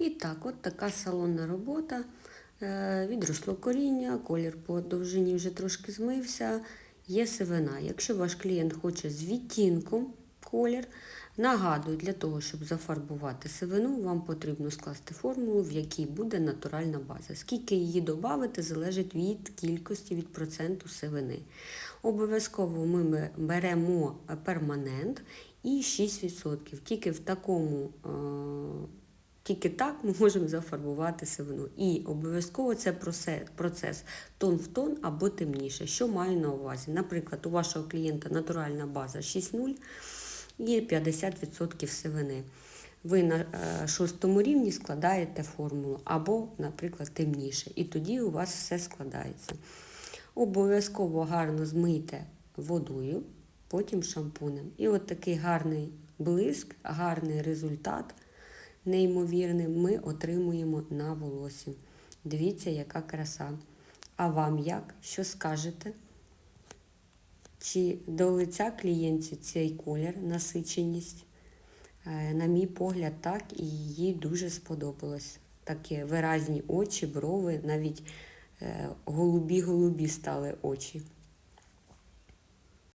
І так, от така салонна робота. Е, Відросло коріння, колір по довжині вже трошки змився. Є сивина. Якщо ваш клієнт хоче з відтінком колір, нагадую, для того, щоб зафарбувати сивину, вам потрібно скласти формулу, в якій буде натуральна база. Скільки її додати, залежить від кількості, від проценту сивини. Обов'язково ми беремо перманент і 6%. Тільки в такому. Тільки так ми можемо зафарбувати сивину. І обов'язково це процес тон в тон або темніше. Що маю на увазі? Наприклад, у вашого клієнта натуральна база 6,0 і 50% сивини. Ви на е, шостому рівні складаєте формулу, або, наприклад, темніше. І тоді у вас все складається. Обов'язково гарно змийте водою, потім шампунем. І от такий гарний блиск, гарний результат неймовірний ми отримуємо на волосі. Дивіться, яка краса. А вам як? Що скажете? Чи до лиця клієнтів цей колір, насиченість? Е, На мій погляд, так, і їй дуже сподобалось. Такі виразні очі, брови, навіть е, голубі-голубі стали очі.